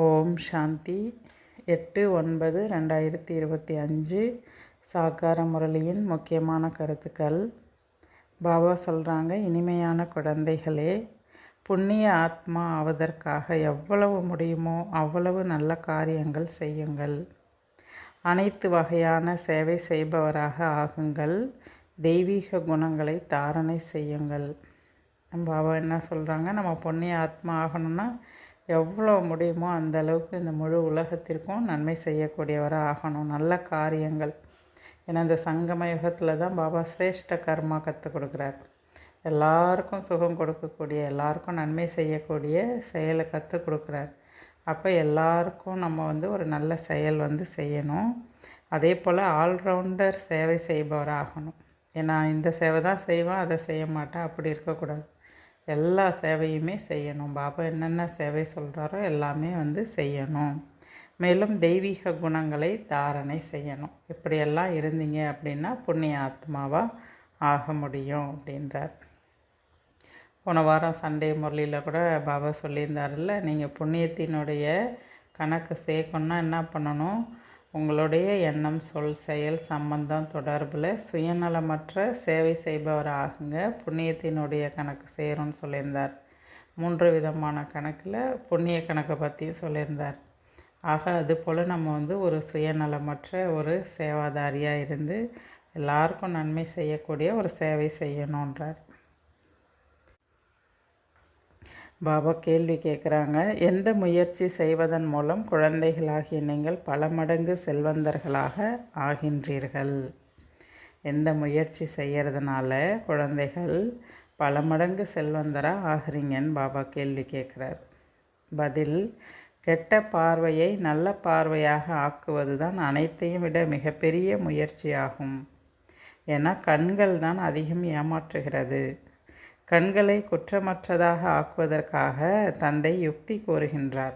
ஓம் சாந்தி. எட்டு ஒன்பது ரெண்டாயிரத்தி இருபத்தி அஞ்சு. சாக்கார முரளியின் முக்கியமான கருத்துக்கள். பாபா சொல்கிறாங்க இனிமையான குழந்தைகளே புண்ணிய ஆத்மா ஆவதற்காக எவ்வளவு முடியுமோ அவ்வளவு நல்ல காரியங்கள் செய்யுங்கள். அனைத்து வகையான சேவை செய்பவராக ஆகுங்கள். தெய்வீக குணங்களை தாரணை செய்யுங்கள். பாபா என்ன சொல்கிறாங்க நம்ம புண்ணிய ஆத்மா ஆகணும்னா எவ்வளோ முடியுமோ அந்த அளவுக்கு இந்த முழு உலகத்திற்கும் நன்மை செய்யக்கூடியவராக ஆகணும். நல்ல காரியங்கள். ஏன்னா இந்த சங்கம யுகத்தில் தான் பாபா சிரேஷ்ட கர்மா கற்றுக் கொடுக்குறார். எல்லாருக்கும் சுகம் கொடுக்கக்கூடிய எல்லாருக்கும் நன்மை செய்யக்கூடிய செயலை கற்றுக் கொடுக்குறார். அப்போ எல்லாருக்கும் நம்ம வந்து ஒரு நல்ல செயல் வந்து செய்யணும். அதே போல் ஆல்ரவுண்டர் சேவை செய்பவராகணும். ஏன்னா இந்த சேவை தான் செய்வேன் அதை செய்ய மாட்டேன். அப்படி இருக்கக்கூடாது. எல்லா சேவையுமே செய்யணும். பாபா என்னென்ன சேவை சொல்கிறாரோ எல்லாமே வந்து செய்யணும். மேலும் தெய்வீக குணங்களை தாரணை செய்யணும். இப்படியெல்லாம் இருந்தீங்க அப்படின்னா புண்ணிய ஆத்மாவாக ஆக முடியும் அப்படின்றார். போன வாரம் சண்டே முரளியில் கூட பாபா சொல்லியிருந்தார்ல நீங்கள் புண்ணியத்தினுடைய கணக்கு சேர்க்கணுன்னா என்ன பண்ணணும்? உங்களுடைய எண்ணம் சொல் செயல் சம்பந்தம் தொடர்பில் சுயநலமற்ற சேவை செய்பவர் ஆகுங்க புண்ணியத்தினுடைய கணக்கு சேரும்னு சொல்லியிருந்தார். மூன்று விதமான கணக்கில் புண்ணிய கணக்கை பற்றியும் சொல்லியிருந்தார். ஆக அதுபோல் நம்ம வந்து ஒரு சுயநலமற்ற ஒரு சேவாதாரியாக இருந்து எல்லாருக்கும் நன்மை செய்யக்கூடிய ஒரு சேவை செய்யணுன்றார் பாபா கேள்வி கேட்குறாங்க எந்த முயற்சி செய்வதன் மூலம் குழந்தைகளாகிய நீங்கள் பல மடங்கு செல்வந்தர்களாக ஆகின்றீர்கள்? எந்த முயற்சி செய்கிறதுனால குழந்தைகள் பல மடங்கு செல்வந்தராக ஆகிறீங்கன்னு பாபா கேள்வி கேட்குறார் பதில் கெட்ட பார்வையை நல்ல பார்வையாக ஆக்குவது தான் அனைத்தையும் விட மிகப்பெரிய முயற்சியாகும். ஏன்னா கண்கள் தான் அதிகம் ஏமாற்றுகிறது. கண்களை குற்றமற்றதாக ஆக்குவதற்காக தந்தை யுக்தி கூறுகின்றார்.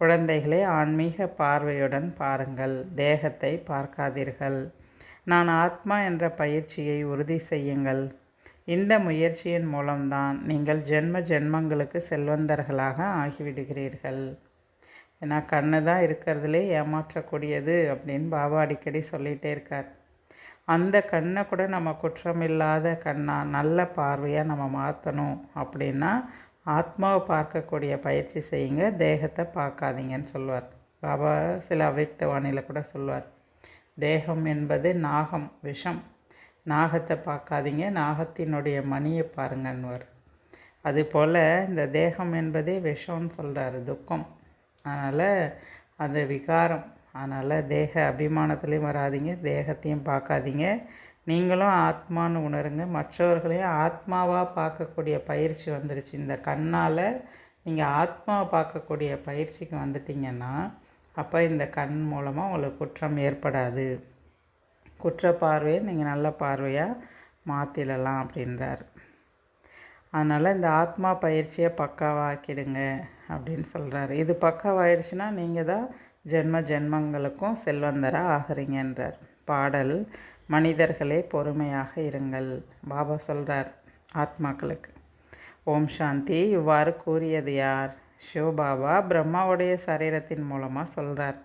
குழந்தைகளை ஆன்மீக பார்வையுடன் பாருங்கள். தேகத்தை பார்க்காதீர்கள். நான் ஆத்மா என்ற பயிற்சியை உறுதி செய்யுங்கள். இந்த முயற்சியின் மூலம்தான் நீங்கள் ஜென்ம ஜென்மங்களுக்கு செல்வந்தர்களாக ஆகிவிடுகிறீர்கள். ஏன்னா கண்ணு தான் இருக்கிறதுலே ஏமாற்றக்கூடியது அப்படின்னு பாபா அடிக்கடி சொல்லிகிட்டே இருக்கார். அந்த கண்ணை கூட நம்ம குற்றமில்லாத கண்ணாக நல்ல பார்வையாக நம்ம மாற்றணும் அப்படின்னா ஆத்மாவை பார்க்கக்கூடிய பயிற்சி செய்யுங்க தேகத்தை பார்க்காதீங்கன்னு சொல்லுவார். பாபா சில அவைத்த வானிலை கூட சொல்லுவார். தேகம் என்பது நாகம் விஷம். நாகத்தை பார்க்காதீங்க நாகத்தினுடைய மணியை பாருங்கன்னுவார். அதுபோல் இந்த தேகம் என்பதே விஷம்னு சொல்கிறாரு துக்கம். அதனால் அந்த விகாரம். அதனால் தேக அபிமானத்துலேயும் வராதிங்க தேகத்தையும் பார்க்காதீங்க. நீங்களும் ஆத்மான்னு உணருங்க. மற்றவர்களையும் ஆத்மாவாக பார்க்கக்கூடிய பயிற்சி வந்துடுச்சு இந்த கண்ணால் நீங்கள் ஆத்மாவை பார்க்கக்கூடிய பயிற்சிக்கு வந்துட்டிங்கன்னா அப்போ இந்த கண் மூலமாக உங்களுக்கு குற்றம் ஏற்படாது. குற்ற பார்வையை நீங்கள் நல்ல பார்வையாக மாற்றிடலாம் அப்படின்றார். அதனால் இந்த ஆத்மா பயிற்சியை பக்காவாக்கிடுங்க அப்படின்னு சொல்கிறாரு இது பக்காவாயிடுச்சுன்னா நீங்கள் தான் ஜென்ம ஜென்மங்களுக்கும் செல்வந்தராக ஆகிறீங்கன்றார். பாடல் மனிதர்களே பொறுமையாக இருங்கள். பாபா சொல்கிறார் ஆத்மாக்களுக்கு. ஓம் சாந்தி. இவ்வாறு கூறியது யார்? சிவபாபா பிரம்மாவுடைய சரீரத்தின் மூலமாக சொல்கிறார்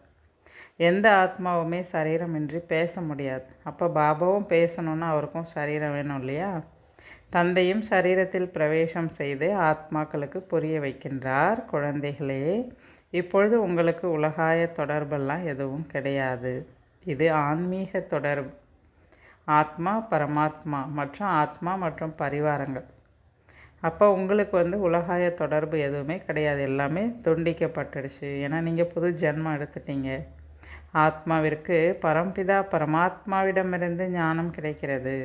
எந்த ஆத்மாவுமே சரீரமின்றி பேச முடியாது. அப்போ பாபாவும் பேசணுன்னா அவருக்கும் சரீரம் வேணும் இல்லையா? தந்தையும் சரீரத்தில் பிரவேசம் செய்து ஆத்மாக்களுக்கு புரிய வைக்கின்றார். குழந்தைகளே இப்பொழுது உங்களுக்கு உலகாய தொடர்பெல்லாம் எதுவும் கிடையாது. இது ஆன்மீக தொடர்பு. ஆத்மா பரமாத்மா மற்றும் ஆத்மா மற்றும் பரிவாரங்கள். அப்போ உங்களுக்கு வந்து உலகாய தொடர்பு எதுவுமே கிடையாது. எல்லாமே துண்டிக்கப்பட்டுடுச்சு. ஏன்னா நீங்கள் புது ஜென்மம் எடுத்துட்டீங்க. ஆத்மாவிற்கு பரம்பிதா பரமாத்மாவிடமிருந்து ஞானம் கிடைக்கிறது.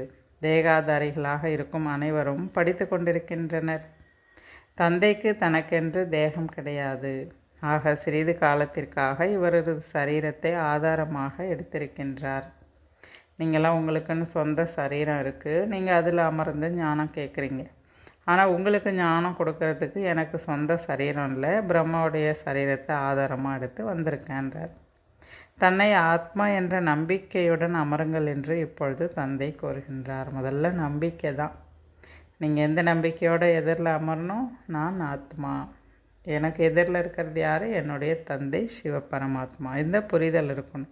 தேகாதாரிகளாக இருக்கும் அனைவரும் படித்து கொண்டிருக்கின்றனர். தந்தைக்கு தனக்கென்று தேகம் கிடையாது. ஆக சிறிது காலத்திற்காக இவரது சரீரத்தை ஆதாரமாக எடுத்திருக்கின்றார். நீங்களாம் உங்களுக்குன்னு சொந்த சரீரம் இருக்குது நீங்கள் அதில் அமர்ந்து ஞானம் கேட்குறீங்க ஆனால் உங்களுக்கு ஞானம் கொடுக்கறதுக்கு எனக்கு சொந்த சரீரம் இல்லை. பிரம்மாவுடைய சரீரத்தை ஆதாரமாக எடுத்து வந்திருக்கேன்றார். தன்னை ஆத்மா என்ற நம்பிக்கையுடன் அமருங்கள் என்று இப்பொழுது தந்தை கூறுகின்றார். முதல்ல நம்பிக்கை தான். நீங்கள் எந்த நம்பிக்கையோடு எதிரில் அமரணும்? நான் ஆத்மா. எனக்கு எதிரில் இருக்கிறது யார்? என்னுடைய தந்தை சிவபரமாத்மா. இந்த புரிதல் இருக்கணும்.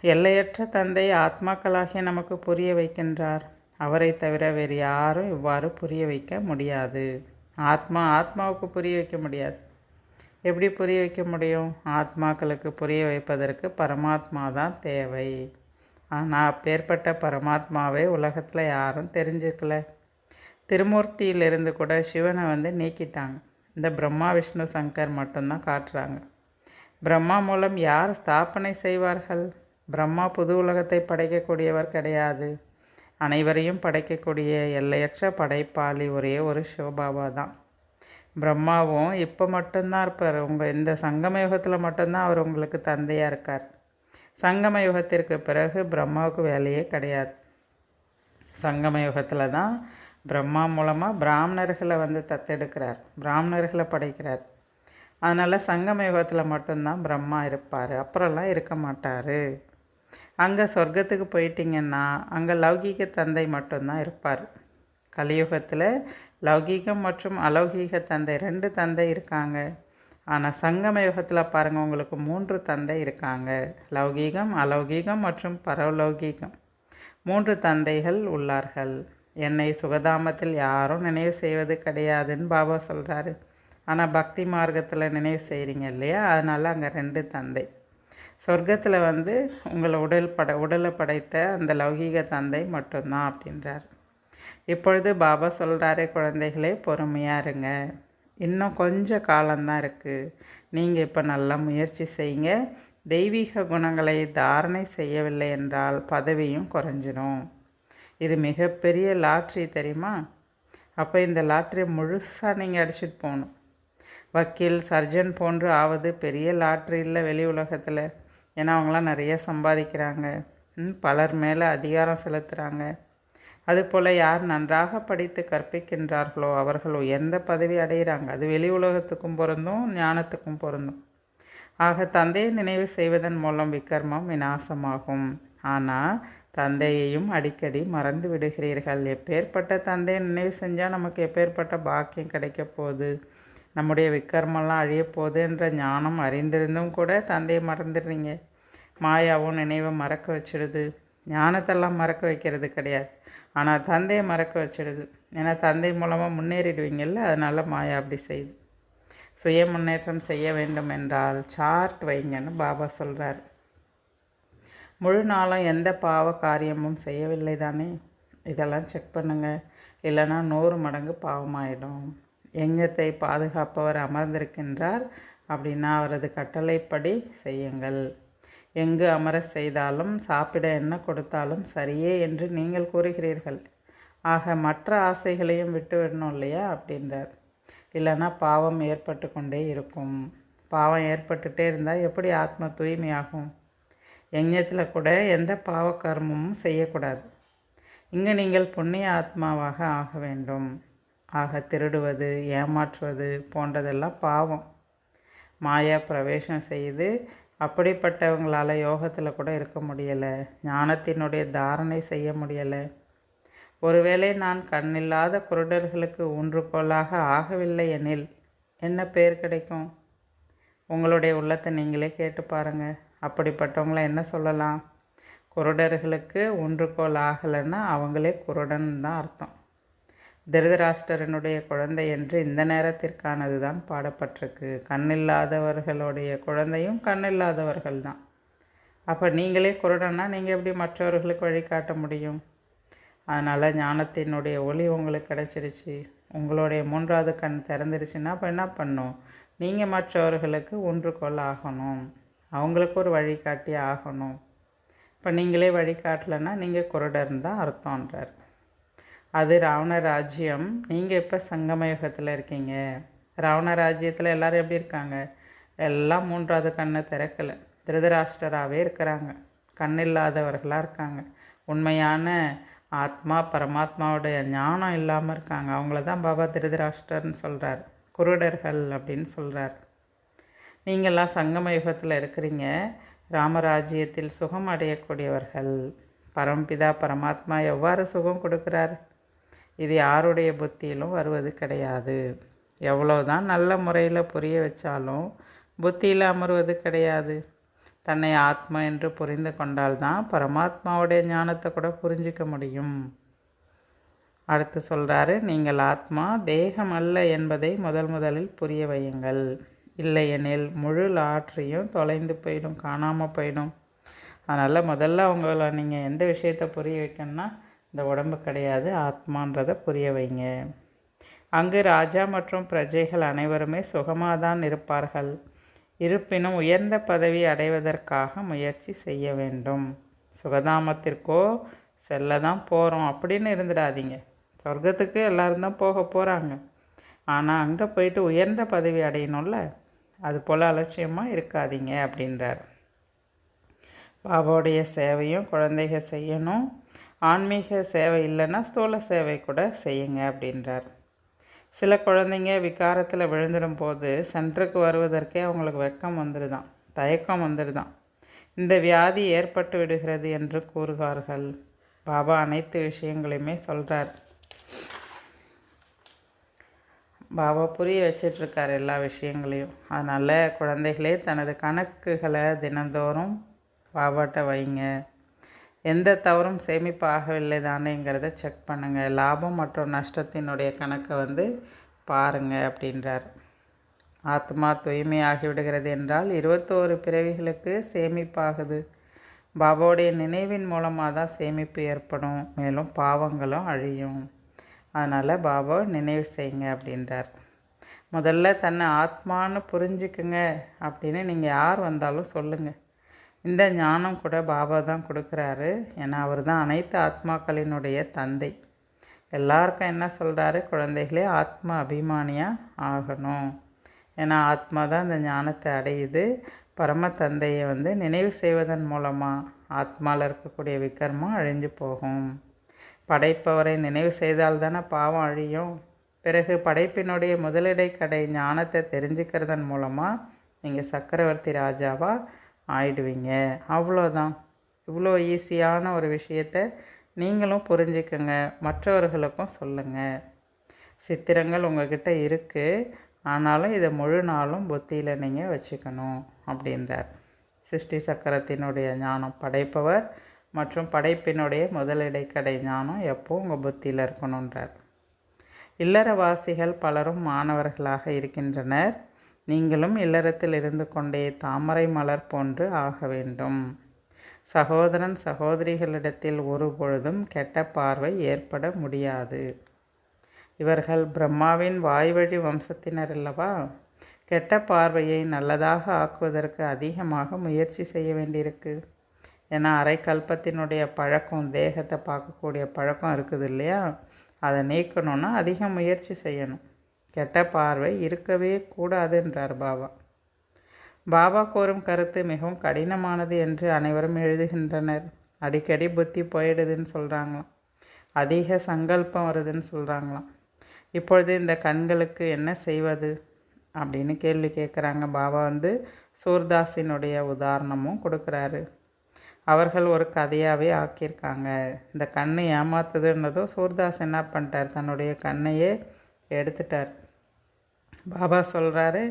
எல்லையற்ற தந்தை ஆத்மாக்களாகிய நமக்கு புரிய வைக்கின்றார். அவரை தவிர வேறு யாரும் இவ்வாறு புரிய வைக்க முடியாது. ஆத்மா ஆத்மாவுக்கு புரிய வைக்க முடியாது. எப்படி புரிய வைக்க முடியும்? ஆத்மாக்களுக்கு புரிய வைப்பதற்கு பரமாத்மா தான் தேவை. ஆனால் அப்பேற்பட்ட பரமாத்மாவை உலகத்தில் யாரும் தெரிஞ்சுக்கல. திருமூர்த்தியிலிருந்து கூட சிவனை வந்து நீக்கிட்டாங்க. இந்த பிரம்மா விஷ்ணு சங்கர் மட்டும்தான் காட்டுறாங்க. பிரம்மா மூலம் யார் ஸ்தாபனை செய்வார்கள்? பிரம்மா புது உலகத்தை படைக்கக்கூடியவர் கிடையாது. அனைவரையும் படைக்கக்கூடிய எல்லையற்ற படைப்பாளி ஒரே ஒரு சிவபாபா தான். பிரம்மாவும் இப்போ மட்டும்தான் இருப்பார். உங்கள் இந்த சங்கம யுகத்தில் மட்டும்தான் அவர் உங்களுக்கு தந்தையாக இருக்கார். சங்கம யுகத்திற்கு பிறகு பிரம்மாவுக்கு வேலையே கிடையாது. சங்கம யுகத்தில் தான் பிரம்மா மூலமாக பிராமணர்களை வந்து தத்தெடுக்கிறார். பிராமணர்களை படைக்கிறார். அதனால் சங்கம யுகத்தில் மட்டும்தான் பிரம்மா இருப்பார். அப்புறம்லாம் இருக்க மாட்டார். அங்கே சொர்க்கத்துக்கு போயிட்டிங்கன்னா அங்கே லௌகீக தந்தை மட்டும்தான் இருப்பார். கலியுகத்தில் லௌகீகம் மற்றும் அலௌகீக தந்தை ரெண்டு தந்தை இருக்காங்க. ஆனால் சங்கம யுகத்தில் பாருங்கள் உங்களுக்கு மூன்று தந்தை இருக்காங்க. லௌகீகம் அலௌகீகம் மற்றும் பரலௌகீகம். மூன்று தந்தைகள் உள்ளார்கள். என்னை சுகதாமத்தில் யாரும் நினைவு செய்வது கிடையாதுன்னு பாபா சொல்கிறாரு ஆனால் பக்தி மார்க்கத்தில் நினைவு செய்கிறீங்க இல்லையா? அதனால் அங்கே ரெண்டு தந்தை. சொர்க்கத்தில் வந்து உங்களை உடல் பட உடலை படைத்த அந்த லௌகீக தந்தை மட்டும்தான் அப்படின்றார். இப்பொழுது பாபா சொல்கிறாரு குழந்தைகளே பொறுமையாக இருங்க. இன்னும் கொஞ்சம் காலம்தான் இருக்குது நீங்கள் இப்போ நல்லா முயற்சி செய்யுங்க. தெய்வீக குணங்களை தாரணை செய்யவில்லை என்றால் பதவியும் குறைஞ்சிரும். இது மிகப்பெரிய லாட்ரி தெரியுமா? அப்போ இந்த லாட்ரியை முழுசாக நீங்கள் அடிச்சிட்டு போகணும். வக்கீல் சர்ஜன் போன்று ஆவது பெரிய லாட்ரி இல்லை வெளி உலகத்தில். ஏன்னா அவங்களாம் நிறைய சம்பாதிக்கிறாங்க. பலர் மேலே அதிகாரம் செலுத்துகிறாங்க அதுபோல் யார் நன்றாக படித்து கற்பிக்கின்றார்களோ அவர்கள் உயர்ந்த பதவி அடைகிறாங்க. அது வெளி உலகத்துக்கும் பொருந்தும் ஞானத்துக்கும் பொருந்தும். ஆக தந்தையை நினைவு செய்வதன் மூலம் விக்ரமம் விநாசமாகும். ஆனால் தந்தையையும் அடிக்கடி மறந்து விடுகிறீர்கள். எப்பேற்பட்ட தந்தையை நினைவு செஞ்சால் நமக்கு எப்பேற்பட்ட பாக்கியம் கிடைக்க போகுது? நம்முடைய விக்ரமெல்லாம் அழிய போகுது என்ற ஞானம் அறிந்திருந்தும் கூட தந்தையை மறந்துடுறீங்க. மாயாவும் நினைவை மறக்க வச்சிடுது. ஞானத்தெல்லாம் மறக்க வைக்கிறது கிடையாது. ஆனால் தந்தையை மறக்க வச்சிடுது. ஏன்னா தந்தை மூலமாக முன்னேறிடுவீங்கள்ல அதனால் மாயா அப்படி செய்யுது. சுய முன்னேற்றம் செய்ய வேண்டும் என்றால் சார்ட் வைங்கன்னு பாபா சொல்கிறார் முழு நாளும் எந்த பாவ காரியமும் செய்யவில்லை தானே? இதெல்லாம் செக் பண்ணுங்கள் இல்லைன்னா நூறு மடங்கு பாவமாயிடும். எங்கத்தை பாதுகாப்பவர் அமர்ந்திருக்கின்றார். அப்படின்னா அவரது கட்டளைப்படி செய்யுங்கள். எங்கு அமர செய்தாலும் சாப்பிட என்ன கொடுத்தாலும் சரியே என்று நீங்கள் கூறுகிறீர்கள். ஆக மற்ற ஆசைகளையும் விட்டுவிடணும் இல்லையா? அப்படின்றார். இல்லைன்னா பாவம் ஏற்பட்டு கொண்டே இருக்கும். பாவம் ஏற்பட்டுகிட்டே இருந்தால் எப்படி ஆத்ம தூய்மையாகும்? யஞத்தில் கூட எந்த பாவ கர்மமும் செய்யக்கூடாது. இங்கு நீங்கள் புண்ணிய ஆத்மாவாக ஆக வேண்டும். ஆக திருடுவது ஏமாற்றுவது போன்றதெல்லாம் பாவம். மாயா பிரவேசம் செய்து அப்படிப்பட்டவங்களால் யோகத்தில் கூட இருக்க முடியலை. ஞானத்தினுடைய தாரணை செய்ய முடியலை. ஒருவேளை நான் கண்ணில்லாத குருடர்களுக்கு ஊன்றுகோலாக ஆகவில்லை எனில் என்ன பேர் கிடைக்கும்? உங்களுடைய உள்ளத்தை நீங்களே கேட்டு பாருங்கள் அப்படிப்பட்டவங்கள என்ன சொல்லலாம்? குருடர்களுக்கு ஊன்றுகோல் ஆகலைன்னா அவங்களே குருடன் தான் அர்த்தம். திருதராஷ்டரனுடைய குழந்தை என்று இந்த நேரத்திற்கானது தான் பாடப்பட்டிருக்கு. கண்ணில்லாதவர்களுடைய குழந்தையும் கண்ணில்லாதவர்கள் தான் அப்போ நீங்களே குருடன்னா நீங்கள் எப்படி மற்றவர்களுக்கு வழிகாட்ட முடியும்? அதனால் ஞானத்தினுடைய ஒளி உங்களுக்கு கிடச்சிருச்சு. உங்களுடைய மூன்றாவது கண் திறந்துருச்சுன்னா அப்போ என்ன பண்ணும்? நீங்கள் மற்றவர்களுக்கு ஒன்றுகொள்ள ஆகணும். அவங்களுக்கு ஒரு வழிகாட்டி ஆகணும். இப்போ நீங்களே வழிகாட்டலைன்னா நீங்கள் குருடர்னு தான் அர்த்தம்ன்றார். அது ராவண ராஜ்யம். நீங்கள் இப்போ சங்கமயுகத்தில் இருக்கீங்க? ராவண ராஜ்யத்தில் எல்லோரும் எப்படி இருக்காங்க? எல்லாம் மூன்றாவது கண்ணை திறக்கலை. திருதராஷ்டராகவே இருக்கிறாங்க. கண்ணில்லாதவர்களாக இருக்காங்க. உண்மையான ஆத்மா பரமாத்மாவுடைய ஞானம் இல்லாமல் இருக்காங்க. அவங்கள தான் பாபா திருதராஷ்டர்னு சொல்கிறார் குருடர்கள் அப்படின்னு சொல்கிறார் நீங்கள்லாம் சங்கம யுகத்தில் இருக்கிறீங்க. ராமராஜ்யத்தில் சுகம் அடையக்கூடியவர்கள். பரம்பிதா பரமாத்மா எவ்வாறு சுகம் கொடுக்குறார்? இது யாருடைய புத்தியிலும் வருவது கிடையாது. எவ்வளோதான் நல்ல முறையில் புரிய வச்சாலும் புத்தியில் அமர்வது கிடையாது. தன்னை ஆத்மா என்று புரிந்து கொண்டால்தான் பரமாத்மாவுடைய ஞானத்தை கூட புரிஞ்சிக்க முடியும். அடுத்து சொல்கிறாரு நீங்கள் ஆத்மா தேகம் அல்ல என்பதை முதல் முதலில் புரிய வையுங்கள். இல்லையெனில் முழு ஆற்றையும் தொலைந்து போயிடும் காணாமல் போயிடும். அதனால் முதல்ல அவங்கள நீங்கள் எந்த விஷயத்தை புரிய வைக்கணும்னா இந்த உடம்பு கிடையாது ஆத்மான்றதை புரிய வைங்க. அங்கு ராஜா மற்றும் பிரஜைகள் அனைவருமே சுகமாதான் இருப்பார்கள். இருப்பினும் உயர்ந்த பதவி அடைவதற்காக முயற்சி செய்ய வேண்டும். சுகதாமத்திற்கோ செல்ல தான் போகிறோம் அப்படின்னு இருந்துடாதீங்க. சொர்க்கத்துக்கு எல்லோரும் தான் போக போகிறாங்க ஆனால் அங்கே போயிட்டு உயர்ந்த பதவி அடையணும்ல? அது போல் அலட்சியமாக இருக்காதீங்க அப்படின்றார். பாபாவுடைய சேவையும் குழந்தைக செய்யணும். ஆன்மீக சேவை இல்லைன்னா ஸ்தூல சேவை கூட செய்யுங்க அப்படின்றார். சில குழந்தைங்க விகாரத்தில் விழுந்துடும் போது சென்டருக்கு வருவதற்கே அவங்களுக்கு வெக்கம் வந்துடுதான் தயக்கம் வந்துடுதான். இந்த வியாதி ஏற்பட்டு விடுகிறது என்று கூறுகிறார்கள் பாபா அனைத்து விஷயங்களையுமே சொல்கிறார் பாபா புரிய வச்சிட்ருக்கார் எல்லா விஷயங்களையும். அதனால் குழந்தைகளே தனது கணக்குகளை தினந்தோறும் பாபாட்ட வைங்க. எந்த தவறும் சேமிப்பு ஆகவில்லை தானேங்கிறத செக் பண்ணுங்கள் லாபம் மற்றும் நஷ்டத்தினுடைய கணக்கை வந்து பாருங்கள் அப்படின்றார். ஆத்மா தூய்மையாகிவிடுகிறது என்றால் இருபத்தோரு பிறவிகளுக்கு சேமிப்பாகுது. பாபாவுடைய நினைவின் மூலமாக தான் சேமிப்பு ஏற்படும். மேலும் பாவங்களும் அழியும். அதனால் பாபா நினைவு செய்யுங்க அப்படின்றார். முதல்ல தன்னை ஆத்மான்னு புரிஞ்சுக்குங்க அப்படின்னு நீங்கள் யார் வந்தாலும் சொல்லுங்கள் இந்த ஞானம் கூட பாபா தான் கொடுக்குறாரு. ஏன்னா அவர் தான் அனைத்து ஆத்மாக்களினுடைய தந்தை. எல்லாருக்கும் என்ன சொல்கிறாரு குழந்தைகளே ஆத்மா அபிமானியாக ஆகணும். ஏன்னா ஆத்மா தான் இந்த ஞானத்தை அடையுது. பரம தந்தையை வந்து நினைவு செய்வதன் மூலமாக ஆத்மாவில் இருக்கக்கூடிய விக்ரமும் அழிஞ்சு போகும். படைப்பவரை நினைவு செய்தால் தானே பாவம் அழியும். பிறகு படைப்பினுடைய முதலிடை கடை ஞானத்தை தெரிஞ்சுக்கிறதன் மூலமாக நீங்கள் சக்கரவர்த்தி ராஜாவாக ஆயிடுவீங்க. அவ்வளோதான். இவ்வளோ ஈஸியான ஒரு விஷயத்தை நீங்களும் புரிஞ்சுக்கங்க. மற்றவர்களுக்கும் சொல்லுங்கள் சித்திரங்கள் உங்கள்கிட்ட இருக்குது ஆனாலும் இதை முழு நாளும் புத்தியில் நீங்கள் வச்சுக்கணும் அப்படின்றார். சிருஷ்டி சக்கரத்தினுடைய ஞானம் படைப்பவர் மற்றும் படைப்பினுடைய முதலிடைக்கடை ஞானம் எப்போவும் உங்கள் புத்தியில் இருக்கணுன்றார் இல்லறவாசிகள் பலரும் மாணவர்களாக இருக்கின்றனர். நீங்களும் இல்லறத்தில் இருந்து கொண்டே தாமரை மலர் போன்று ஆக வேண்டும். சகோதரன் சகோதரிகளிடத்தில் ஒரு பொழுதும் கெட்ட பார்வை ஏற்பட முடியாது. இவர்கள் பிரம்மாவின் வாய்வழி வம்சத்தினர் அல்லவா? கெட்ட பார்வையை நல்லதாக ஆக்குவதற்கு அதிகமாக முயற்சி செய்ய வேண்டியிருக்கு. ஏன்னா அரைக்கல்பத்தினுடைய பழக்கம் தேகத்தை பார்க்கக்கூடிய பழக்கம் இருக்குது இல்லையா? அதை நீக்கணும்னா அதிக முயற்சி செய்யணும். கெட்ட பார்வை இருக்கவே கூடாது என்றார் பாபா. பாபா கூறும் கருத்து மிகவும் கடினமானது என்று அனைவரும் எழுதுகின்றனர். அடிக்கடி புத்தி போயிடுதுன்னு சொல்கிறாங்களாம் அதிக சங்கல்பம் வருதுன்னு சொல்கிறாங்களாம் இப்பொழுது இந்த கண்களுக்கு என்ன செய்வது? அப்படின்னு கேள்வி கேட்குறாங்க. பாபா வந்து சூர்தாஸினுடைய உதாரணமும் கொடுக்குறாரு. அவர்கள் ஒரு கதையாகவே ஆக்கியிருக்காங்க. இந்த கண்ணை ஏமாத்துதுன்றதும் சூர்தாஸ் என்ன பண்ணிட்டார்? தன்னுடைய கண்ணையே எடுத்துட்டார். பாபா சொல்கிறாரு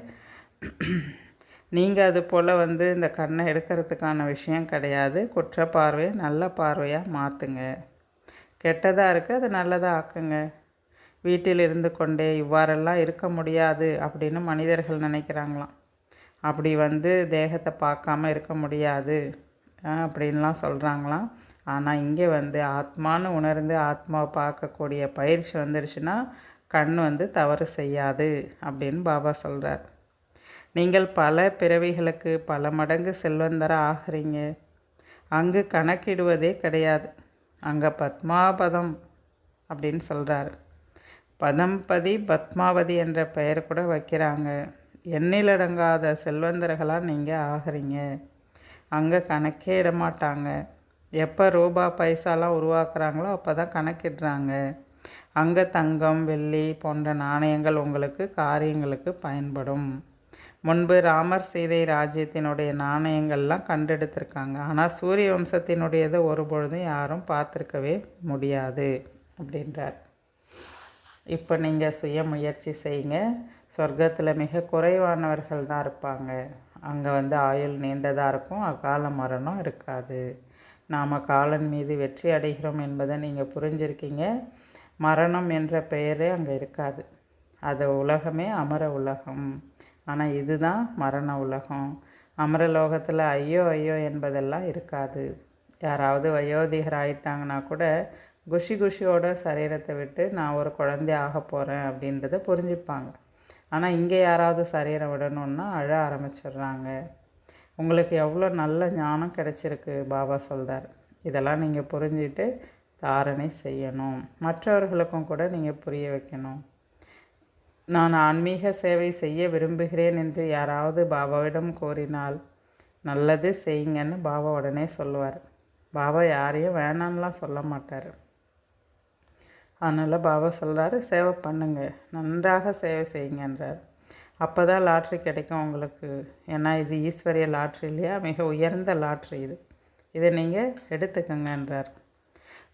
நீங்கள் அது போல் வந்து இந்த கண்ணை எடுக்கிறதுக்கான விஷயம் கிடையாது. குற்ற பார்வையை நல்ல பார்வையாக மாற்றுங்க கெட்டதாக இருக்குது அது நல்லதாக ஆக்குங்க. வீட்டில் இருந்து கொண்டே இவ்வாறெல்லாம் இருக்க முடியாது அப்படின்னு மனிதர்கள் நினைக்கிறாங்களாம். அப்படி வந்து தேகத்தை பார்க்காம இருக்க முடியாது அப்படின்லாம் சொல்கிறாங்களாம் ஆனால் இங்கே வந்து ஆத்மானு உணர்ந்து ஆத்மாவை பார்க்கக்கூடிய பயிற்சி வந்துடுச்சுன்னா கண் வந்து தவறு செய்யாது அப்படின்னு பாபா சொல்கிறார் நீங்கள் பல பிறவிகளுக்கு பல மடங்கு செல்வந்தர ஆகிறீங்க. அங்கு கணக்கிடுவதே கிடையாது. அங்கே பத்மாபதம் அப்படின்னு சொல்கிறார் பதம்பதி பத்மாவதி என்ற பெயர் கூட வைக்கிறாங்க. எண்ணிலடங்காத செல்வந்தர்களாக நீங்கள் ஆகிறீங்க. அங்கே கணக்கே இட மாட்டாங்க எப்போ ரூபா பைசாலாம் உருவாக்குறாங்களோ அப்போ தான் கணக்கிடுறாங்க. அங்க தங்கம் வெள்ளி போன்ற நாணயங்கள் உங்களுக்கு காரியங்களுக்கு பயன்படும். முன்பு ராமர் சீதை ராஜ்யத்தினுடைய நாணயங்கள்லாம் கண்டெடுத்திருக்காங்க. ஆனால் சூரிய வம்சத்தினுடையதை ஒரு பொழுதும் யாரும் பார்த்துருக்கவே முடியாது அப்படின்றார். இப்போ நீங்கள் சுய முயற்சி செய்யுங்க. சொர்க்கத்தில் மிக குறைவானவர்கள் தான் இருப்பாங்க. அங்கே வந்து ஆயுள் நீண்டதாக இருக்கும் அகால மரணம் இருக்காது. நாம் காலன் மீது வெற்றி அடைகிறோம் என்பதை நீங்கள் புரிஞ்சிருக்கீங்க. மரணம் என்ற பெயரே அங்கே இருக்காது. அது உலகமே அமர உலகம். ஆனால் இதுதான் மரண உலகம். அமரலோகத்தில் ஐயோ ஐயோ என்பதெல்லாம் இருக்காது. யாராவது வயோதிகர் ஆயிட்டாங்கன்னா கூட குஷி குஷியோட சரீரத்தை விட்டு நான் ஒரு குழந்தை ஆக போகிறேன் அப்படின்றத புரிஞ்சுப்பாங்க. ஆனால் இங்கே யாராவது சரீரம் விடணுன்னா அழ ஆரம்பிச்சிடுறாங்க. உங்களுக்கு எவ்வளோ நல்ல ஞானம் கிடச்சிருக்கு பாபா சொல்கிறார் இதெல்லாம் நீங்கள் புரிஞ்சுட்டு தாரணை செய்யணும். மற்றவர்களுக்கும் கூட நீங்கள் புரிய வைக்கணும். நான் ஆன்மீக சேவை செய்ய விரும்புகிறேன் என்று யாராவது பாபாவிடம் கூறினால் நல்லது செய்யுங்கன்னு பாபா உடனே சொல்லுவார். பாபா யாரையும் வேணாம்லாம் சொல்ல மாட்டார். அதனால் பாபா சொல்கிறாரு சேவை பண்ணுங்க. நன்றாக சேவை செய்யுங்கன்றார். அப்போ தான் லாட்ரி கிடைக்கும் உங்களுக்கு. ஏன்னா இது ஈஸ்வரிய லாட்ரி இல்லையா? மிக உயர்ந்த லாட்ரி இது. இதை நீங்கள் எடுத்துக்கங்கன்றார்.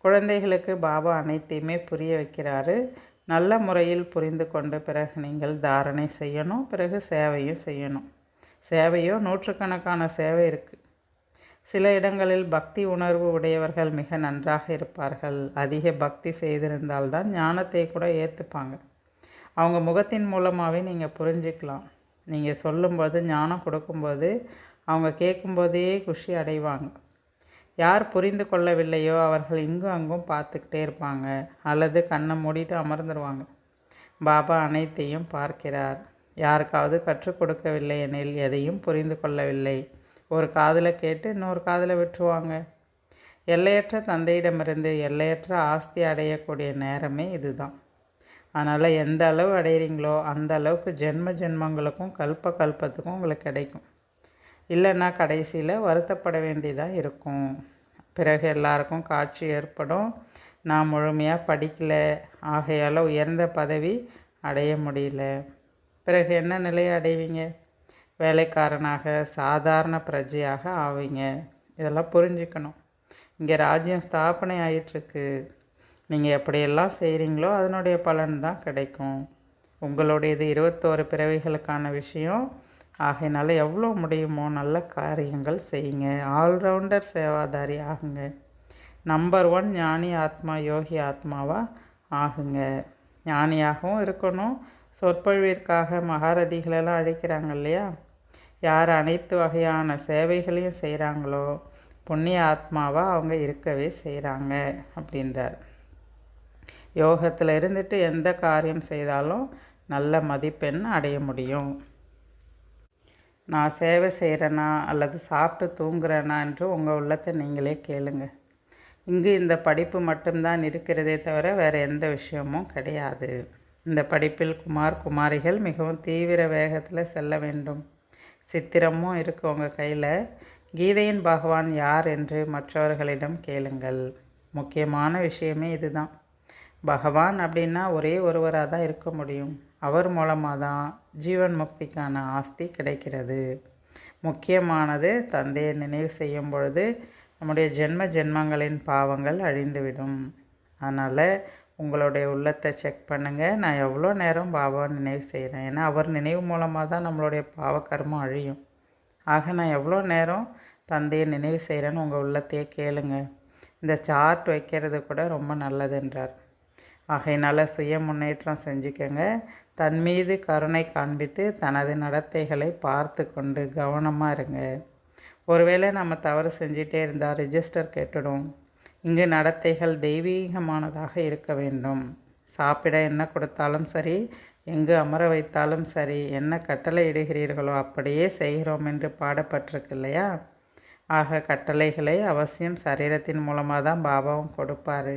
குழந்தைகளுக்கு பாபா அனைத்தையுமே புரிய வைக்கிறாரு. நல்ல முறையில் புரிந்து கொண்டு பிறகு நீங்கள் தாரணை செய்யணும் பிறகு சேவையும் செய்யணும். சேவையோ நூற்றுக்கணக்கான சேவை இருக்குது சில இடங்களில் பக்தி உணர்வு உடையவர்கள் மிக நன்றாக இருப்பார்கள். அதிக பக்தி செய்திருந்தால்தான் ஞானத்தை கூட ஏற்றுப்பாங்க அவங்க முகத்தின் மூலமாகவே நீங்கள் புரிஞ்சுக்கலாம். நீங்கள் சொல்லும்போது ஞானம் கொடுக்கும்போது அவங்க கேட்கும்போதே குஷி அடைவாங்க. யார் புரிந்து கொள்ளவில்லையோ அவர்கள் இங்கும் அங்கும் பார்த்துக்கிட்டே இருப்பாங்க. அல்லது கண்ணை மூடிட்டு அமர்ந்துருவாங்க. பாபா அனைத்தையும் பார்க்கிறார். யாருக்காவது கற்றுக் கொடுக்கவில்லை எனில் எதையும் புரிந்து கொள்ளவில்லை. ஒரு காதில் கேட்டு இன்னொரு காதில் விட்டுருவாங்க. எல்லையற்ற தந்தையிடமிருந்து எல்லையற்ற ஆஸ்தி அடையக்கூடிய நேரமே இதுதான். அதனால் எந்த அளவு அடையிறீங்களோ அந்த அளவுக்கு ஜென்ம ஜென்மங்களுக்கும் கல்ப கல்பத்துக்கும் உங்களுக்கு கிடைக்கும். இல்லைன்னா கடைசியில் வருத்தப்பட வேண்டியதாக இருக்கும். பிறகு எல்லாருக்கும் காட்சி ஏற்படும். நான் முழுமையாக படிக்கலை. ஆகையால் உயர்ந்த பதவி அடைய முடியல. பிறகு என்ன நிலையை அடைவீங்க? வேலைக்காரனாக சாதாரண பிரஜையாக ஆவீங்க. இதெல்லாம் புரிஞ்சுக்கணும். இங்கே ராஜ்யம் ஸ்தாபனை ஆயிட்டுருக்கு. நீங்கள் எப்படியெல்லாம் செய்கிறீங்களோ அதனுடைய பலன் தான் கிடைக்கும். உங்களுடையது இருபத்தோரு பிறவிகளுக்கான விஷயம். ஆகையினால எவ்வளோ முடியுமோ நல்ல காரியங்கள் செய்யுங்க. ஆல்ரவுண்டர் சேவாதாரி ஆகுங்க. நம்பர் ஒன் ஞானி ஆத்மா யோகி ஆத்மாவாக ஆகுங்க. ஞானியாகவும் இருக்கணும். சொற்பொழிவிற்காக மகாரதிகளெல்லாம் அழைக்கிறாங்க இல்லையா? யார் அனைத்து வகையான சேவைகளையும் செய்கிறாங்களோ புண்ணிய ஆத்மாவாக அவங்க இருக்கவே செய்கிறாங்க அப்படின்றார். யோகத்தில் இருந்துட்டு எந்த காரியம் செய்தாலும் நல்ல மதிப்பெண் அடைய முடியும். நான் சேவை செய்கிறேனா அல்லது சாப்பிட்டு தூங்குறேனா என்று உங்கள் உள்ளத்தை நீங்களே கேளுங்க. இங்கு இந்த படிப்பு மட்டும்தான் இருக்கிறதே தவிர வேறு எந்த விஷயமும் கிடையாது. இந்த படிப்பில் குமார் குமாரிகள் மிகவும் தீவிர வேகத்தில் செல்ல வேண்டும். சித்திரமும் இருக்குது உங்கள் கையில். கீதையின் பகவான் யார் என்று மற்றவர்களிடம் கேளுங்கள். முக்கியமான விஷயமே இதுதான். பகவான் அப்படின்னா ஒரே ஒருவராக தான் இருக்க முடியும். அவர் மூலமாக தான் ஜீவன் முக்திக்கான ஆஸ்தி கிடைக்கிறது. முக்கியமானது தந்தையை நினைவு செய்யும் பொழுது நம்முடைய ஜென்ம ஜென்மங்களின் பாவங்கள் அழிந்துவிடும். அதனால் உங்களுடைய உள்ளத்தை செக் பண்ணுங்கள் நான் எவ்வளோ நேரம் பாபாவை நினைவு செய்கிறேன்? ஏன்னா அவர் நினைவு மூலமாக தான் நம்மளுடைய பாவக்கர்மம் அழியும். ஆக நான் எவ்வளோ நேரம் தந்தையை நினைவு செய்கிறேன்னு உங்கள் உள்ளத்தையே கேளுங்க. இந்த சார்ட் வைக்கிறது கூட ரொம்ப நல்லதுன்றார் ஆகையினால் சுய முன்னேற்றம் செஞ்சுக்கோங்க. தன் மீது கருணை காண்பித்து தனது நடத்தைகளை பார்த்து கொண்டு கவனமாக இருங்க. ஒருவேளை நம்ம தவறு செஞ்சிட்டே இருந்தால் ரிஜிஸ்டர் கேட்டுடும். இங்கு நடத்தைகள் தெய்வீகமானதாக இருக்க வேண்டும். சாப்பிட என்ன கொடுத்தாலும் சரி எங்கு அமர வைத்தாலும் சரி என்ன கட்டளை இடுகிறீர்களோ அப்படியே செய்கிறோம் என்று பாடப்பட்டிருக்கு இல்லையா? ஆக கட்டளைகளை அவசியம் சரீரத்தின் மூலமாக தான் பாபாவும் கொடுப்பார்.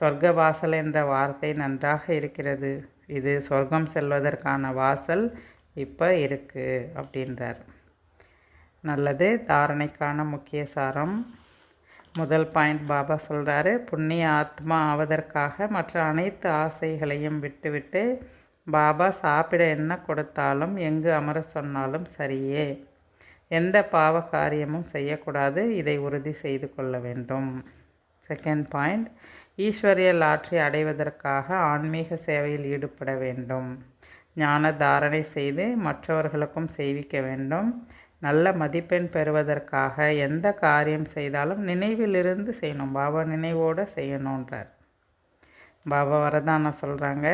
சொர்க்க வாசல் என்ற வார்த்தை நன்றாக இருக்கிறது. இது சொர்க்கம் செல்வதற்கான வாசல் இப்போ இருக்குது அப்படின்றார். நல்லது தாரணைக்கான முக்கிய சாரம். முதல் பாயிண்ட் பாபா சொல்கிறாரு புண்ணிய ஆத்மா ஆவதற்காக மற்ற அனைத்து ஆசைகளையும் விட்டுவிட்டு பாபா சாப்பிட என்ன கொடுத்தாலும் எங்கு அமர சொன்னாலும் சரியே. எந்த பாவ காரியமும் செய்யக்கூடாது இதை உறுதி செய்து கொள்ள வேண்டும். செகண்ட் பாயிண்ட் ஈஸ்வரிய லாற்றி அடைவதற்காக ஆன்மீக சேவையில் ஈடுபட வேண்டும். ஞான தாரணை செய்து மற்றவர்களுக்கும் செய்விக்க வேண்டும். நல்ல மதிப்பெண் பெறுவதற்காக எந்த காரியம் செய்தாலும் நினைவிலிருந்து செய்யணும். பாபா நினைவோடு செய்யணுன்றார் பாபா வரதானம் சொல்கிறாங்க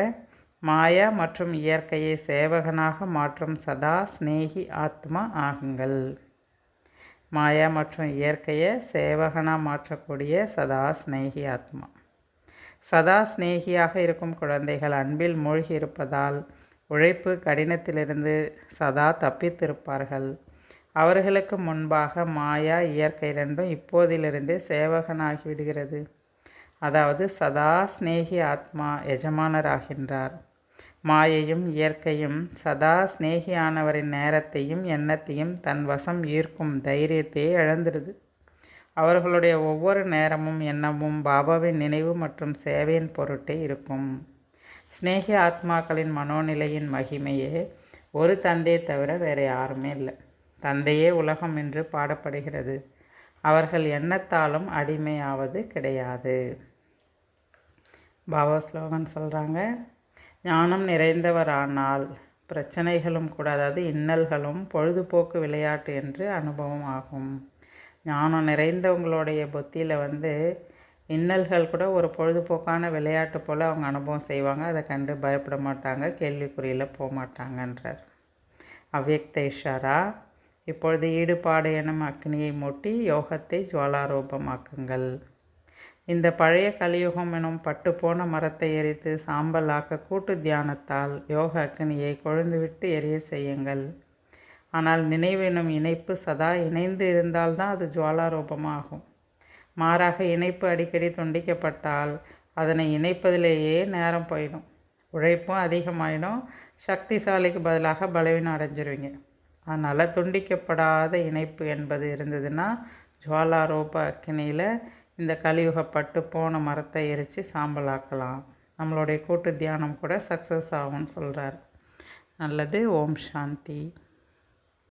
மாயா மற்றும் இயற்கையை சேவகனாக மாற்றும் சதா சிநேகி ஆத்மா ஆகுங்கள். மாயா மற்றும் இயற்கையை சேவகனாக மாற்றக்கூடிய சதா சிநேகி ஆத்மா. சதா சிநேகியாக இருக்கும் குழந்தைகள் அன்பில் மூழ்கி இருப்பதால் உழைப்பு கடினத்திலிருந்து சதா தப்பித்திருப்பார்கள். அவர்களுக்கு முன்பாக மாயா இயற்கை ரெண்டும் இப்போதிலிருந்தே சேவகனாகி விடுகிறது. அதாவது சதா சிநேகி ஆத்மா எஜமானராகின்றார். மாயையும் இயற்கையும் சதா சிநேகியானவரின் நேரத்தையும் எண்ணத்தையும் தன் வசம் ஈர்க்கும் தைரியத்தையே இழந்துடுது அவர்களுடைய ஒவ்வொரு நேரமும் எண்ணமும் பாபாவின் நினைவு மற்றும் சேவையின் பொருட்டே இருக்கும். ஸ்னேகி ஆத்மாக்களின் மனோநிலையின் மகிமையே ஒரு தந்தையை தவிர வேறு யாருமே இல்லை. தந்தையே உலகம் என்று பாடப்படுகிறது. அவர்கள் எண்ணத்தாலும் அடிமையாவது கிடையாது. பாபா ஸ்லோகன் சொல்கிறாங்க ஞானம் நிறைந்தவரானால் பிரச்சனைகளும் கூட அதாவது இன்னல்களும் பொழுதுபோக்கு விளையாட்டு என்று அனுபவம் ஆகும். ஞானம் நிறைந்தவங்களுடைய புத்தியில் வந்து இன்னல்கள் கூட ஒரு பொழுதுபோக்கான விளையாட்டு போல் அவங்க அனுபவம் செய்வாங்க. அதை கண்டு பயப்பட மாட்டாங்க. கேள்விக்குறியில் போக மாட்டாங்கன்றார். அவ்யக்த இஷாரா இப்பொழுது ஈடுபாடு எனும் அக்னியை மூட்டி யோகத்தை ஜுவாலாரூபமாக்குங்கள். இந்த பழைய கலியுகம் எனும் பட்டுப்போன மரத்தை எரித்து சாம்பலாக்க கூட்டு தியானத்தால் யோக அக்னியை கொழுந்துவிட்டு எரிய செய்யுங்கள். ஆனால் நினைவெனும் இணைப்பு சதா இணைந்து இருந்தால்தான் அது ஜுவாலாரூபமாகும். மாறாக இணைப்பு அடிக்கடி துண்டிக்கப்பட்டால் அதனை இணைப்பதிலேயே நேரம் போயிடும். உழைப்பும் அதிகமாயிடும். சக்திசாலிக்கு பதிலாக பலவீனம் அடைஞ்சிருவீங்க. அதனால் துண்டிக்கப்படாத இணைப்பு என்பது இருந்ததுன்னா ஜுவாலாரூப அக்கினியில் இந்த கலியுகப்பட்டு போன மரத்தை எரித்து சாம்பலாக்கலாம். நம்மளுடைய கூட்டு தியானம் கூட சக்ஸஸ் ஆகும்னு சொல்கிறார் நல்லது. ஓம் சாந்தி.